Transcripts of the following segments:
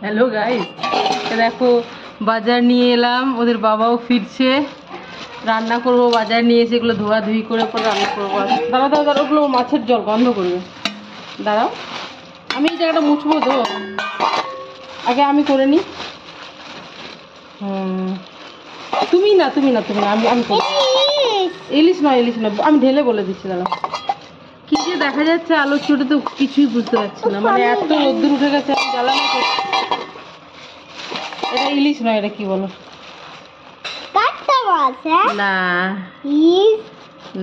Hello guys দেখো বাজার নিয়ে এলাম ওদের বাবাও ফিরছে। রান্না করব বাজার নিয়ে এসে এগুলো ধোয়াধুয়ি করে পর রান্না করব। দাঁড়াও দাঁড়াও দাঁড়াও ওগুলো মাছের জল বন্ধ করবে দাঁড়াও। আমি এই জায়গাটা মুছবো তো। আগে আমি করে নিই তুমি না তুমি না তুমি না আমি আমি ইলিশ! নয় ইলিশ নয় আমি ঢেলে বলে দিচ্ছি দাঁড়া কি যে দেখা যাচ্ছে আলোর চোটে তো কিছুই বুঝতে পারছি না। মানে এত রোদ্দুর উঠে গেছে। জ্বালানো এটা ইলিশ নয় এটা কি বলো? হ্যাঁ? না।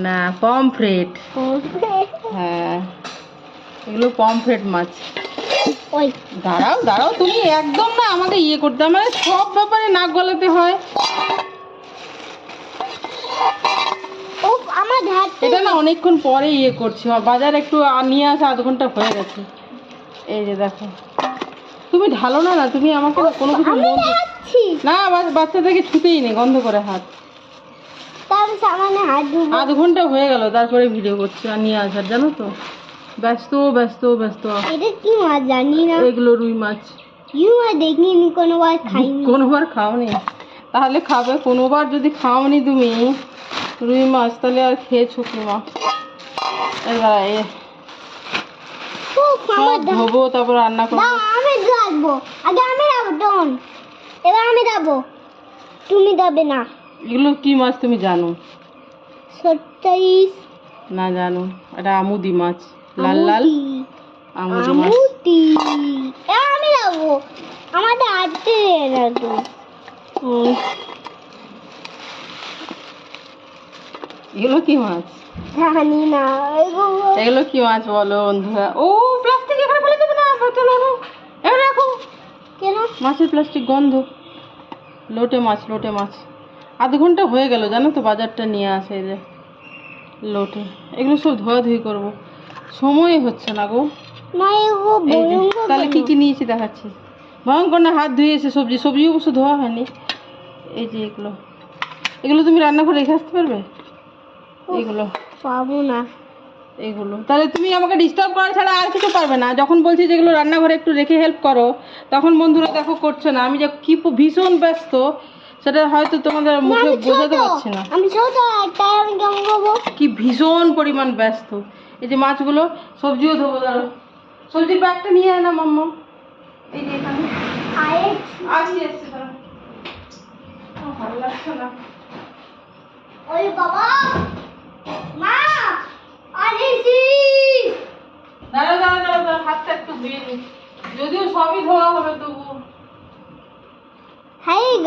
না পমফ্রেট। হ্যাঁ এগুলো পমফ্রেট মাছ। ওই। দাঁড়াও দাঁড়াও তুমি একদম না আমাকে ইয়ে করতে। মানে সব ব্যাপারে নাক গলাতে হয়। এটা না অনেকক্ষণ পরে ইয়ে করছি বাজার একটু নিয়ে আসা আধ ঘণ্টা হয়ে গেছে। এই যে দেখো। তুমি ঢালো না না তুমি আমাকে কোনো কিছু না বাচ্চাদেরকে ছুতেই নেই গন্ধ করে হাত। আধ ঘণ্টা হয়ে গেল তারপরে ভিডিও করছি আর নিয়ে আসার জানো তো? ব্যস্ত ব্যস্ত ব্যস্ত। এটা কি মাছ জানি না। এগুলো রুই মাছ। মাছ দেখিনি কোনোবার খাইনি। কোনোবার খাওনি। তাহলে খাবে কোনোবার যদি খাওনি তুমি রুই মাছ তাহলে আর খেয়েছো কি মা এবার সব ধোবো তারপর রান্না করব। আমি রাখব আগে আমি রাখব টন এবার আমি তুমি দেবে না। এগুলো কি মাছ তুমি জানো? না জানো। এটা আমুদি মাছ। লাল লাল আমুদি। মাছ। আমি আমাদের রাখব এগুলো কি মাছ? জানি না। এগুলো কি মাছ বলো বন্ধুরা? ও মাছের প্লাস্টিক গন্ধ। লোটে মাছ লোটে মাছ। আধ ঘণ্টা হয়ে গেল জানো তো বাজারটা নিয়ে আসে এই যে লোটে। এগুলো সব ধোয়াধুয়ি করব। সময় হচ্ছে না গো। তাহলে কি? কি নিয়েছি দেখাচ্ছি। ভয়ঙ্কর না হাত ধুয়ে এসে সবজি সবজি অবশ্য ধোয়া হয়নি। এই যে এগুলো। এগুলো তুমি রান্না করে রেখে আসতে পারবে? এগুলো। পাবো না। এগুলো তাহলে তুমি আমাকে ডিস্টার্ব করা ছাড়া আর কিছু পারবে না। যখন বলছি যেগুলো রান্নাঘরে একটু রেখে হেল্প করো তখন বন্ধুরা দেখো করছে না। আমি যে কি ভীষণ ব্যস্ত সেটা হয়তো তোমাদের মুখে বোঝাতে পারছি না। আমি ছোট তাই আমি কেমন করব? কি ভীষণ পরিমাণ ব্যস্ত। এই যে মাছগুলো সবজিও ধোবো ধরো। সবজির ব্যাগটা নিয়ে আয় না মাম্মা। এই যে এখানে। আসি আসছি ভালো লাগছে না। ওই বাবা মা আনেছি দাঁড়াও দাঁড়াও দাঁড়াও দাঁড়াও হাতটা একটু ধুয়ে নি যদিও সবই ধোয়া হবে তবু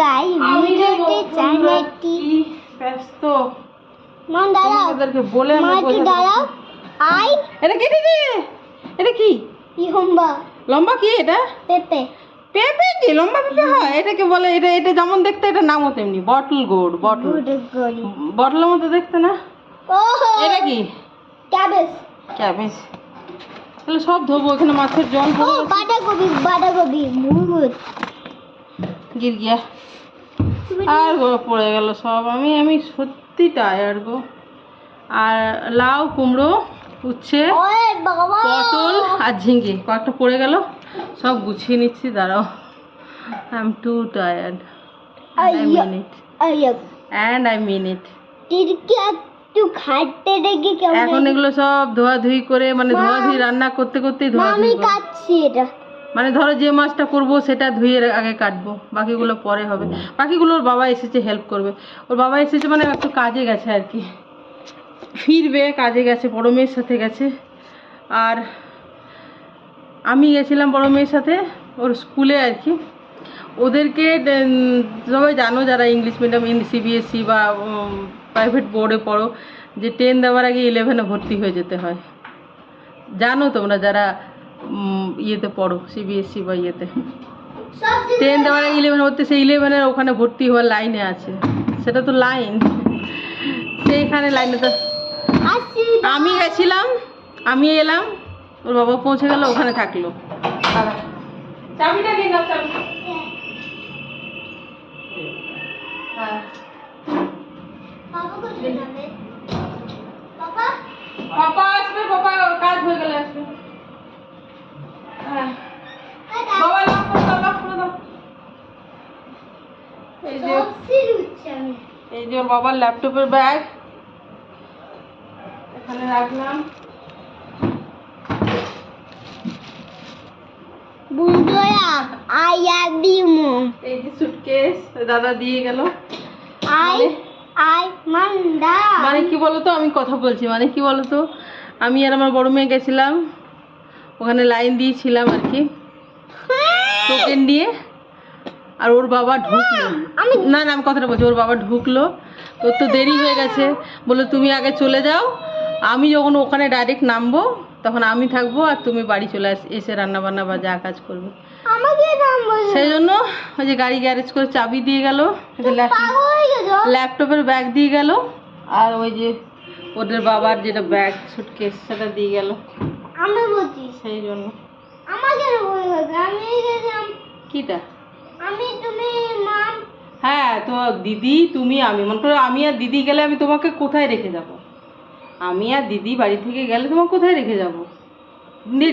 হাই গাই ভিডিওতে চ্যানেলটি কি ব্যস্ত? মন দাঁড়াও। তোমাদেরকে বলে আমি একটু দাঁড়াও। আই এটা কেটে দে এটা কি? ইহম্বা। লম্বা কি এটা? পেপে। পেঁপে কি? লম্বা পেঁপে হয়? এটাকে বলে এটা এটা যেমন দেখতে এটা নামও তেমনি। Bottle গোড bottle. বটলের মতো দেখতে না? এটা কি? ক্যাবেজ। ক্যাবেজ। তাহলে সব ধোবো এখানে মাছের জল বাঁধাকপি বাঁধাকপি বহুত গির গিয়া আর গো পড়ে গেল সব। আমি আমি সত্যি টায়ার্ড গো। আর লাউ কুমড়ো উচ্ছে পটল আর ঝিঙ্গে কয়েকটা পড়ে গেল সব গুছিয়ে নিচ্ছি দাঁড়াও। I am too tired I আইয়া মিন অ্যান্ড আই মিন কেমন এখন এগুলো সব ধোয়াধুয়ি করে মানে। ধোয়াধুয়ি রান্না করতে করতেই মা, আমি কাটছি এটা। মানে ধরো যে মাছটা করব সেটা ধুয়ে আগে কাটবো বাকিগুলো পরে হবে। বাকিগুলো ওর বাবা এসেছে হেল্প করবে। ওর বাবা এসেছে মানে একটু কাজে গেছে আর কি। ফিরবে কাজে গেছে বড় মেয়ের সাথে গেছে। আর আমি গেছিলাম বড় মেয়ের সাথে ওর স্কুলে আর কি। ওদেরকে সবাই জানো যারা ইংলিশ মিডিয়াম সিবিএসসি বা প্রাইভেট বোর্ডে পড়ো যে টেন দেওয়ার আগে ইলেভেনে ভর্তি হয়ে যেতে হয়। জানো তোমরা যারা ইয়েতে পড়ো সিবিএসসি বা ইয়েতে। টেন দেওয়ার ইলেভেন হতে সেই ইলেভেনের ওখানে ভর্তি হওয়ার লাইনে আছে। সেটা তো লাইন সেইখানে লাইনে তো আমি গেছিলাম আমি এলাম ওর বাবা পৌঁছে গেল ওখানে থাকল। চাবিটা নিয়ে যাও চাবি। হ্যাঁ। পাপা আসবে পাপা কাজ হয়ে গেলে আসবে। এই যে বাবার ল্যাপটপের ব্যাগ। এখানে রাখলাম। দাদা দিয়ে আই মানে- আই মানে কি বলতো আমি কথা বলছি। মানে কি বলতো আমি আর আমার বড় মেয়ে গেছিলাম। ওখানে লাইন দিয়েছিলাম আর কি। টোকেন দিয়ে। আর ওর বাবা ঢুকলো। আমি না না আমি কথাটা বলছি ওর বাবা ঢুকলো। তোর তো দেরি হয়ে গেছে। বলে তুমি আগে চলে যাও। আমি যখন ওখানে ডাইরেক্ট নামবো তখন আমি থাকব আর তুমি বাড়ি চলে আস এসে রান্না বান্না বা যা কাজ করবে। সেই জন্য ওই যে গাড়ি গ্যারেজ করে চাবি দিয়ে গেল। ল্যাপটপের ব্যাগ দিয়ে গেল। আর ওই যে ওদের বাবার যেটা ব্যাগ সুটকেস সেটা দিয়ে গেল। আমি বলছি। সেই জন্য আমাকে না বলে গেছে আমি গেছিলাম কিটা? আমি তুমি মাম হ্যাঁ তো দিদি তুমি আমি। মনে করো আমি আর দিদি গেলে আমি তোমাকে কোথায় রেখে যাব? আমি আর দিদি বাড়ি থেকে গেলে তোমাকে কোথায় রেখে যাব?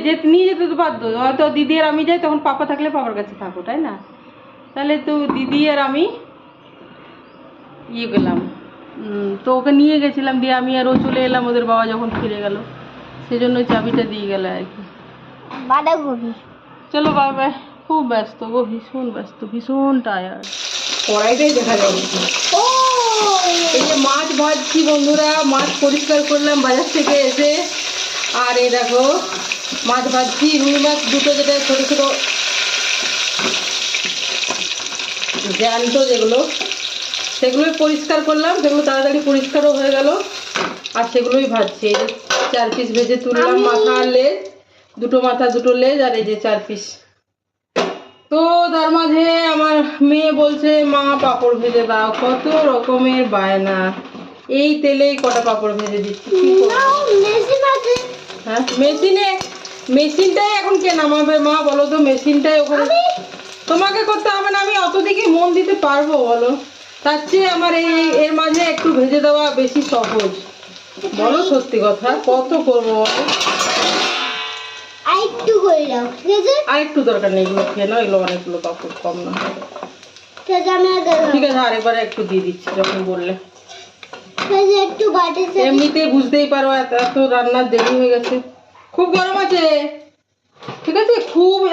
যেতে নিয়ে যেতে তো বাধ্য। হয়তো দিদি আর আমি যাই তখন পাপা থাকলে পাপার কাছে থাকো তাই না? তাহলে তো দিদি আর আমি ইয়ে গেলাম। তো ওকে নিয়ে গেছিলাম দিয়ে আমি আর ও চলে এলাম ওদের বাবা যখন ফিরে গেল। সেই জন্য ওই চাবিটা দিয়ে গেল আর কি। বাঁধাকপি চলো বাই বাই খুব ব্যস্ত গো ভীষণ ব্যস্ত ভীষণ টায়ার্ড কড়াইটাই দেখা যাচ্ছে ও এই যে মাছ ভাজছি বন্ধুরা মাছ পরিষ্কার করলাম বাজার থেকে এসে। আর এই দেখো মাছ ভাজছি রুই মাছ দুটো যেটা ছোটো ছোটো জ্যান্ত যেগুলো সেগুলোই পরিষ্কার করলাম সেগুলো তাড়াতাড়ি পরিষ্কারও হয়ে গেল আর সেগুলোই ভাজছি। এই চার পিস ভেজে তুললাম মাথা আর লেজ দুটো মাথা দুটো লেজ আর এই যে চার পিস তো তার মাঝে আমার মেয়ে বলছে মা পাঁপড় ভেজে দাও কত রকমের বায়না। এই তেলেই কটা পাঁপড় ভেজে দিচ্ছি হ্যাঁ মেশিনে মেশিনটাই এখন কে নামাবে মা বলো তো মেশিনটাই ওখানে তোমাকে করতে হবে না আমি অত দিকে মন দিতে পারব বলো? তার চেয়ে আমার এই এর মাঝে একটু ভেজে দেওয়া বেশি সহজ। বলো সত্যি কথা কত করব বলো? আর একটু করে দাও ঠিক আছে? দরকার নেই এগুলো খেয়ে নাও এগুলো অনেকগুলো পাপড় কম না। ঠিক আছে আমি ঠিক আছে আরেকবার একটু দিয়ে দিচ্ছি যখন বললে। একটু এমনিতে বুঝতেই পারো এত এত রান্নার দেরি হয়ে গেছে। খুব গরম আছে। ঠিক আছে খুব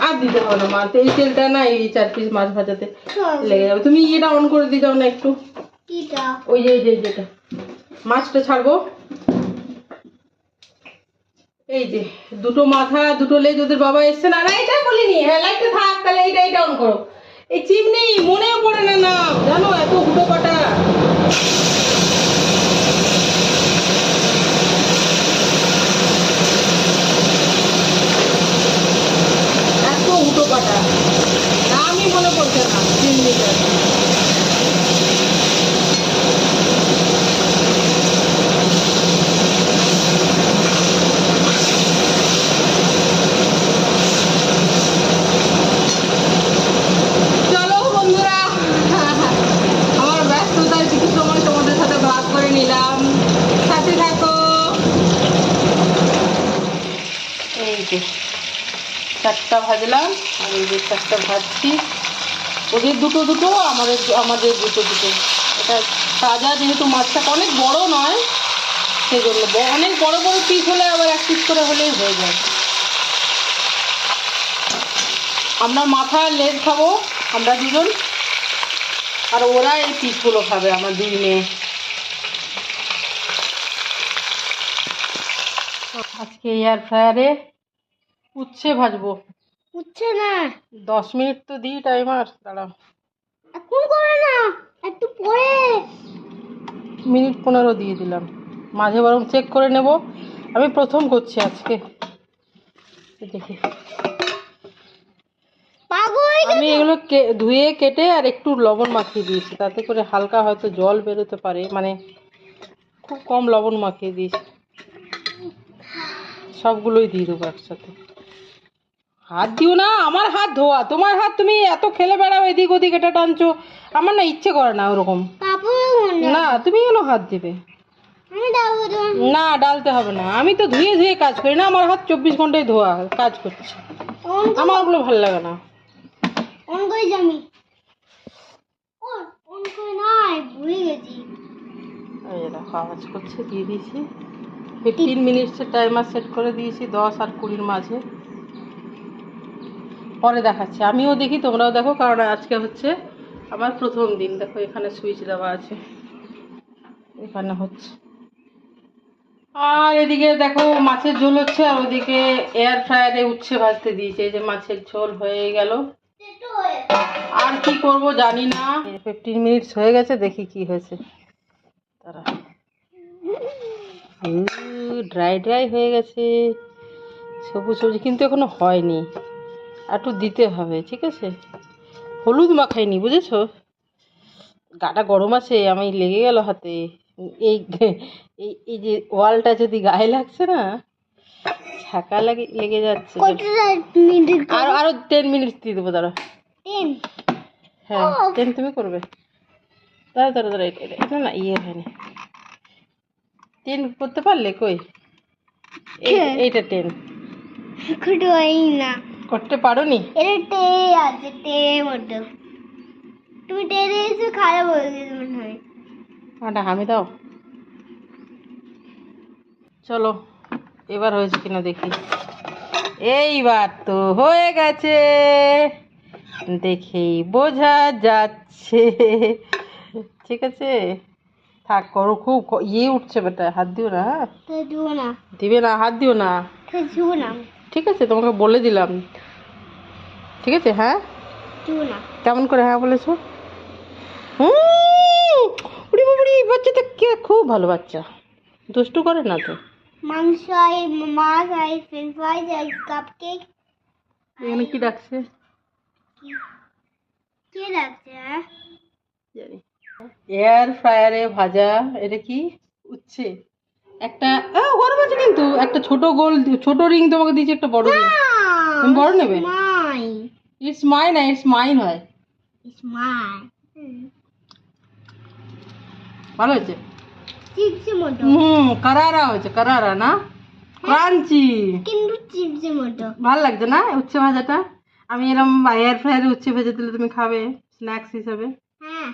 আর- দিতে হবে না মাছ এই তেলটা না এই চার পিস মাছ ভাজাতে লেগে যাবে। তুমি ইয়েটা অন করে দিয়ে যাও না একটু। কিটা মাছটা ছাড়বো? এই যে, দুটো মাথা, দুটো লেজ, ওদের বাবা বলিনি। হ্যাঁ থাক, তাহলে এইটা এটা অন করো। এই মনেও পড়ে না না। জানো, এত হুটো পাটা আমি মনে পড়ছে না চিমনিটা চলো বন্ধুরা আমার ব্যস্ততার কিছু সময় তোমাদের সাথে ভাগ করে নিলাম সাথে থাকো যে চারটা ভাজলাম, আর এই যে চারটা ভাজছি। ওদের দুটো দুটো, আমাদের আমাদের দুটো দুটো। এটা তাজা, যেহেতু মাছটা অনেক বড় নয়, সেজন্য অনেক বড় বড় পিস হলে আবার এক পিস করে হলেই হয়ে যায়। আমরা মাথা লেজ খাব, আমরা দুজন। আর ওরা এই পিসগুলো খাবে, আমার দুই মেয়ে। আজকে এয়ার ফ্রায়ারে উচ্ছে ভাজবো। উঠছে না। দশ মিনিট তো দিই টাইমার দাঁড়াও। এখন করে না একটু পরে। মিনিট পনেরো দিয়ে দিলাম। মাঝে বরং চেক করে নেব। আমি প্রথম করছি আজকে। দেখি। আমি এগুলো ধুয়ে কেটে আর একটু লবণ মাখিয়ে দিয়েছি। তাতে করে হালকা হয়তো জল বেরোতে পারে। মানে খুব কম লবণ মাখিয়ে দিয়েছি। সবগুলোই দিয়ে দেবো একসাথে। হাত দিও না আমার হাত ধোয়া। তোমার হাত তুমি এত খেলে বেড়াও এদিক ওদিক এটা টানছো। আমার না ইচ্ছে করে না ওরকম। না তুমি কেন হাত দিবে? না ডালতে হবে না। আমি তো ধুয়ে ধুয়ে কাজ করি না আমার হাত চব্বিশ ঘন্টায় ধোয়া কাজ করছে। আমার ওগুলো ভালো লাগে না। আওয়াজ করছে দিয়ে দিয়েছি। ফিফটিন মিনিটসের টাইমার সেট করে দিয়েছি দশ আর কুড়ির মাঝে। পরে দেখাচ্ছি। আমিও দেখি, তোমরাও দেখো, কারণ আজকে হচ্ছে আমার প্রথম দিন। দেখো, এখানে সুইচ দেওয়া আছে। এখানে হচ্ছে। আর এদিকে দেখো, মাছের ঝোল হচ্ছে, আর ওদিকে এয়ার ফ্রায়ারে উচ্ছে ভাজতে দিয়েছে। এই যে মাছের ঝোল হয়ে গেল। আর কি করব জানি না। ফিফটিন মিনিটস হয়ে গেছে, দেখি কি হয়েছে। তারা। ড্রাই ড্রাই হয়ে গেছে। সবুজ সবুজ, কিন্তু এখনও হয়নি। একটু দিতে হবে ঠিক আছে? হলুদ মাখাইনি বুঝেছ? গাটা গরম আছে আমি লেগে গেল হাতে। এই এই এই যে ওয়ালটা যদি গায়ে লাগছে না ছাকা লাগে লেগে যাচ্ছে। আর আরও টেন মিনিট দিয়ে দেবো দাঁড়া হ্যাঁ। টেন তুমি করবে। দাঁড়া দাঁড়া দাঁড়া এটা এটা না ইয়ে হয়নি। টেন করতে পারলে কই? হ্যাঁ। এইটা টেন না। করতে পারো নি এটা টে আছে টে মতো তুমি টেনে এসে খারাপ হয়ে গেছে মনে হয়। আটা হামি দাও। চলো এবার হয়েছে কিনা দেখি। এইবার তো হয়ে গেছে। দেখেই বোঝা যাচ্ছে। ঠিক আছে? থাক করো খুব ইয়ে উঠছে বেটা হাত দিও না হ্যাঁ? দিও না। দিবে না হাত দিও না। দিও না। ঠিক আছে তোমাকে বলে দিলাম। ঠিক আছে হ্যাঁ? কেমন করে হ্যাঁ বলেছ? উড়ি বাবারি, বাচ্চাটা কে? খুব ভালো বাচ্চা। দুষ্টু করে না তো? মাংস আই মাছ আই ফ্রেঞ্চ ফ্রাইজ আই কাপ কেক এখানে কি ডাকছে? কে? রাখছে হ্যাঁ? জানি। এয়ার ফ্রায়ারে ভাজা এটা কি? উচ্ছে। একটা গরম আছে কিন্তু। একটা ছোট গোল ছোট রিং তোমাকে দিয়েছি একটা বড় রিং তুমি বড় নেবে? মাই ইটস মাইন না ইটস মাইন হয়। ইটস মাই ভালো হয়েছে? হুম কারারা হয়েছে কারারা না? ক্রাঞ্চি। কিন্তু চিপসের মতো ভালো লাগছে না উচ্ছে ভাজাটা? আমি এরকম এয়ার ফ্রায়ারে উচ্ছে ভেজে দিলে তুমি খাবে স্ন্যাক্স হিসাবে। হ্যাঁ।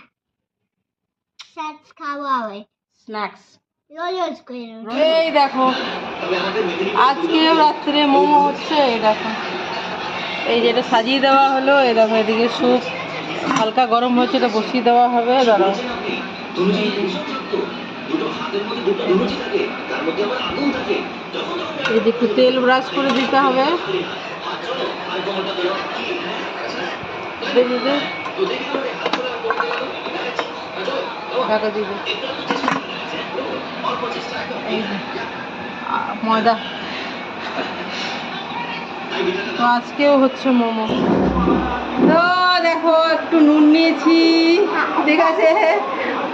স্যাট খাওয়া হবে স্ন্যাক্স। এই দেখো আজকে রাত্রে মোমো হচ্ছে এই দেখো এই যেটা সাজিয়ে দেওয়া হলো এই দেখো এদিকে স্যুপ হালকা গরম হচ্ছে এটা বসিয়ে দেওয়া হবে দাঁড়াও এই যে। এই যে একটু তেল ব্রাশ করে দিতে হবে দে, দে, দে। ঢাকা দিয়ে দে। এই ময়দা। তো আজকেও হচ্ছে মোমো। তো দেখো একটু নুন নিয়েছি। ঠিক আছে?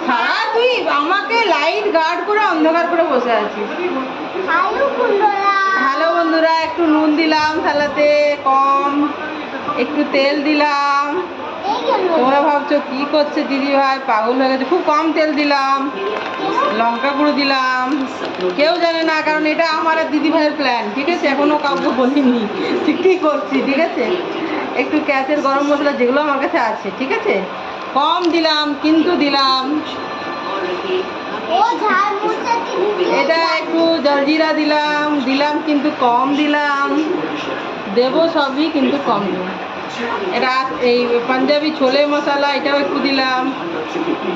সারা তুই আমাকে লাইট গার্ড করে অন্ধকার করে বসে আছিস। হ্যালো বন্ধুরা একটু নুন দিলাম থালাতে কম একটু তেল দিলাম। তোমরা ভাবছ কি করছে দিদি ভাই? পাগল হয়ে গেছে। খুব কম তেল দিলাম লঙ্কা গুঁড়ো দিলাম। কেউ জানে না কারণ এটা আমার আর দিদি ভাইয়ের প্ল্যান ঠিক আছে? এখনও কাউকে বলিনি ঠিক করছি ঠিক আছে? একটু ক্যাচের গরম মশলা যেগুলো আমার কাছে আছে ঠিক আছে? কম দিলাম কিন্তু দিলাম। এটা একটু জলজিরা দিলাম দিলাম কিন্তু কম দিলাম। দেবো সবই কিন্তু কম দেবো এটা এই পাঞ্জাবি ছোলে মশলা, এটাও একটু দিলাম।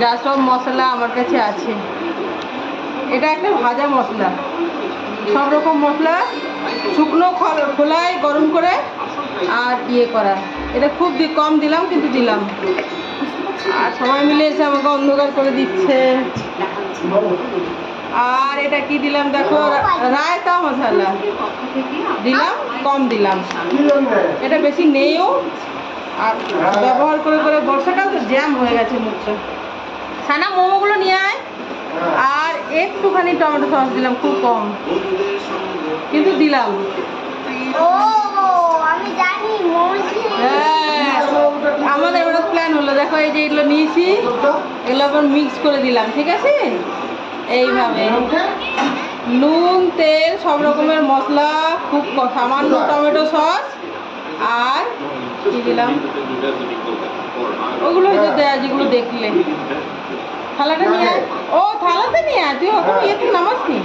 যা সব মশলা আমার কাছে আছে। এটা একটা ভাজা মশলা। সব রকম মশলা, শুকনো খল- খোলায় গরম করে আর ইয়ে করা। এটা খুব কম দিলাম, কিন্তু দিলাম। আর সবাই মিলে এসে আমাকে অন্ধকার করে দিচ্ছে। আর এটা কি দিলাম? দেখো রায়তা মশলা। দিলাম। কম দিলাম। এটা বেশি নেইও। আর ব্যবহার করে করে বর্ষাকাল তো জ্যাম হয়ে গেছে মুখটা। ছানা মোমোগুলো নিয়ে আয়। আর একটুখানি টমেটো সস দিলাম খুব কম। কিন্তু দিলাম। হ্যাঁ আমাদের এবার প্ল্যান হলো দেখো এই যে এগুলো নিয়েছি এগুলো আবার মিক্স করে দিলাম ঠিক আছে? এইভাবে। নুন তেল সব রকমের মশলা খুব সামান্য টমেটো সস আর কি দিলাম? ওগুলো যে দেয়া যেগুলো দেখলে। থালাটা নিয়ে আয়। ও থালাতে নিয়ে আয়। তুই ওখানে ইয়ে তো নামাস নি?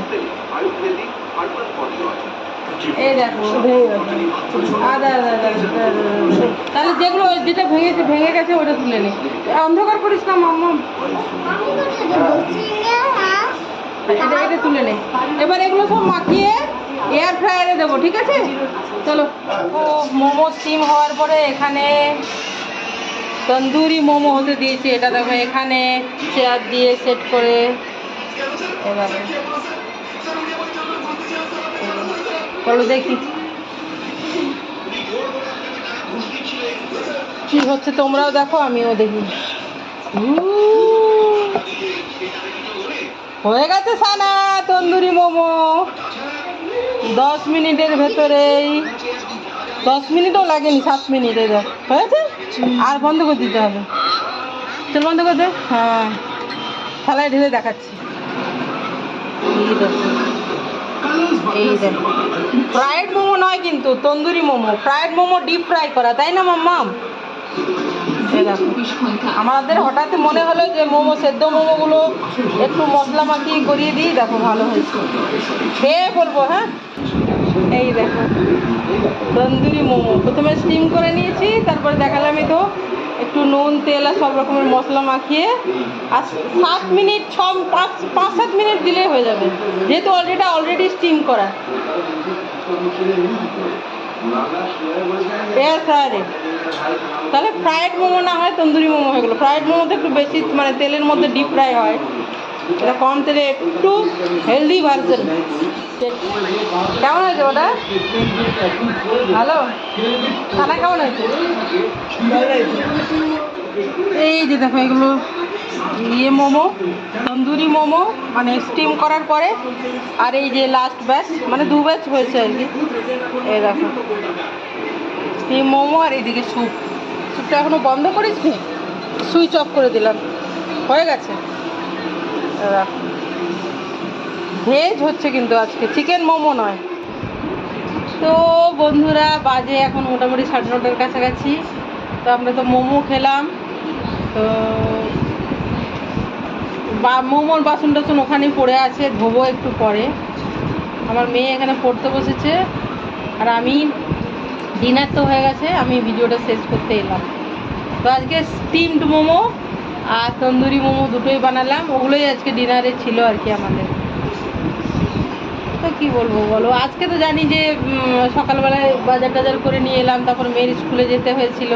এই দেখো। আদা। তাহলে যেগুলো ওই যেটা ভেঙেছে ভেঙে গেছে ওটা তুলে নে। অন্ধকার করিস না মাম্মা। এটা এটা তুলে নে। এবার এগুলো সব মাখিয়ে এয়ার ফ্রায়ারে দেবো, ঠিক আছে? চলো। ও, মোমো স্টিম হওয়ার পরে এখানে তন্দুরি মোমো হতে দিয়েছি, এটা দেখো এখানে চেয়ার দিয়ে সেট করে। এবারে চলো দেখি। কি হচ্ছে তোমরাও দেখো, আমিও দেখি। হয়ে গেছে সানা, তন্দুরি মোমো। দশ মিনিটের ভেতরেই, দশ মিনিটও লাগেনি, সাত মিনিটে দেখ হয়েছে? আর বন্ধ করে দিতে হবে। চল বন্ধ করে দে। হ্যাঁ। থালায় ঢেলে দেখাচ্ছি। এই এই মোমো নয় কিন্তু, tandoori momo. Fried momo deep fry করা, তাই না মাম্মাম? এই আমাদের হঠাৎ মনে হলো যে মোমো, সেদ্ধ মোমোগুলো একটু মশলা মাখিয়ে করিয়ে দিই, দেখো ভালো হয়েছে। খেয়ে বলব হ্যাঁ? এই দেখো, তন্দুরি মোমো। প্রথমে স্টিম করে নিয়েছি, তারপরে দেখালাম তো, একটু নুন, তেল আর সব রকমের মশলা মাখিয়ে। আর সাত মিনিট, ছ, পাঁচ পাঁচ, সাত মিনিট দিলেই হয়ে যাবে। যেহেতু অলরেডি অলরেডি স্টিম করা। এয়ার ফ্রায়ারে তাহলে ফ্রায়েড মোমো না হয় তন্দুরি মোমো হয়ে গেলো। ফ্রায়েড মোমোতে একটু বেশি মানে তেলের মধ্যে ডিপ ফ্রাই হয়। এটা কম তেলে একটু হেলদি ভার্সন কেমন হয়েছে ওটা? ভালো খানা কেমন হয়েছে? এই যে দেখো এগুলো ইয়ে মোমো, তন্দুরি মোমো মানে স্টিম করার পরে, আর এই যে লাস্ট ব্যাচ মানে দু ব্যাচ হয়েছে আর কি। এই দেখো। স্টিম মোমো আর এইদিকে স্যুপ। স্যুপটা এখনও বন্ধ করিস নি সুইচ অফ করে দিলাম। হয়ে গেছে। ভেজ হচ্ছে কিন্তু আজকে। চিকেন মোমো নয়। তো বন্ধুরা, বাজে এখন মোটামুটি সাড়ে নটার কাছাকাছি। তো আমরা তো মোমো খেলাম। তো বা, মোমোর বাসন টাসন ওখানেই পড়ে আছে। ধোবো একটু পরে। আমার মেয়ে এখানে পড়তে বসেছে। আর আমি ডিনার তো হয়ে গেছে, আমি ভিডিওটা শেষ করতে এলাম। তো আজকে স্টিমড মোমো আর তন্দুরি মোমো দুটোই বানালাম, ওগুলোই আজকে ডিনারে ছিল আর কি আমাদের। তো কি বলব বলো, আজকে তো জানি যে সকালবেলায় বাজার টাজার করে নিয়ে এলাম, তারপর মেয়ের স্কুলে যেতে হয়েছিল।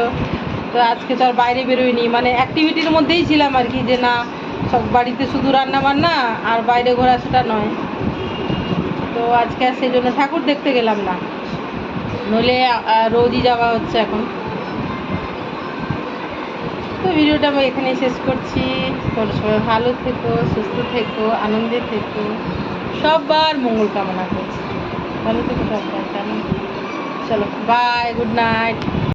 তো আজকে তো আর বাইরে বেরোয়নি মানে অ্যাক্টিভিটির মধ্যেই ছিলাম আর কি, যে না, সব বাড়িতে শুধু রান্না বান্না আর বাইরে ঘোরা সেটা নয়। তো আজকে আর সেই জন্য ঠাকুর দেখতে গেলাম না। নইলে রোজই যাওয়া হচ্ছে এখন। তো ভিডিওটা আমি এখানেই শেষ করছি। তোর সবাই ভালো থেকো, সুস্থ থেকো, আনন্দে থেকো। সবার মঙ্গল কামনা করছি। ভালো থেকো সবাই চলো বাই গুড নাইট